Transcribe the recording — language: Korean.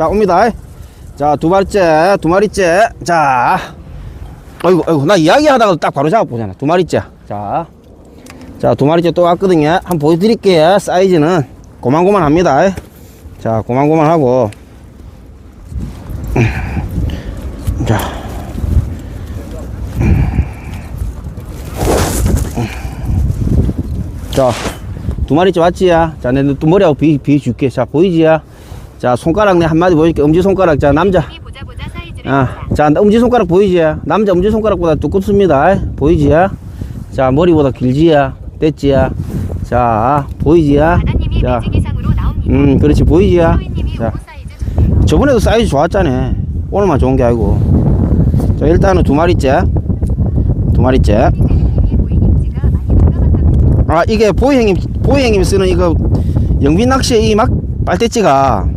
자, 옵니다. 자, 두 마리째, 두 마리째. 자. 어이구, 어이구, 나 이야기 하다가 딱 바로 잡아보잖아. 두 마리째. 자. 자, 두 마리째 또 왔거든요. 한번 보여드릴게요. 사이즈는 고만고만 합니다. 자, 고만고만 하고. 자. 자, 두 마리째 왔지야. 자, 내또 머리하고 비, 비줄게. 자, 보이지야? 자, 손가락 내 한마디 보여줄게. 엄지손가락. 자, 남자. 아, 자, 엄지손가락 보이지야? 남자 엄지손가락보다 두껍습니다. 보이지야? 자, 머리보다 길지야? 됐지야? 자, 보이지야? 자. 음, 그렇지, 보이지야? 자. 저번에도 사이즈 좋았잖아. 오늘만 좋은 게 아니고. 자, 일단은 두 마리째. 두 마리째. 아, 이게 보이 형님, 보이 형님이 쓰는 이거 영빈 낚시의 이 막 빨대찌가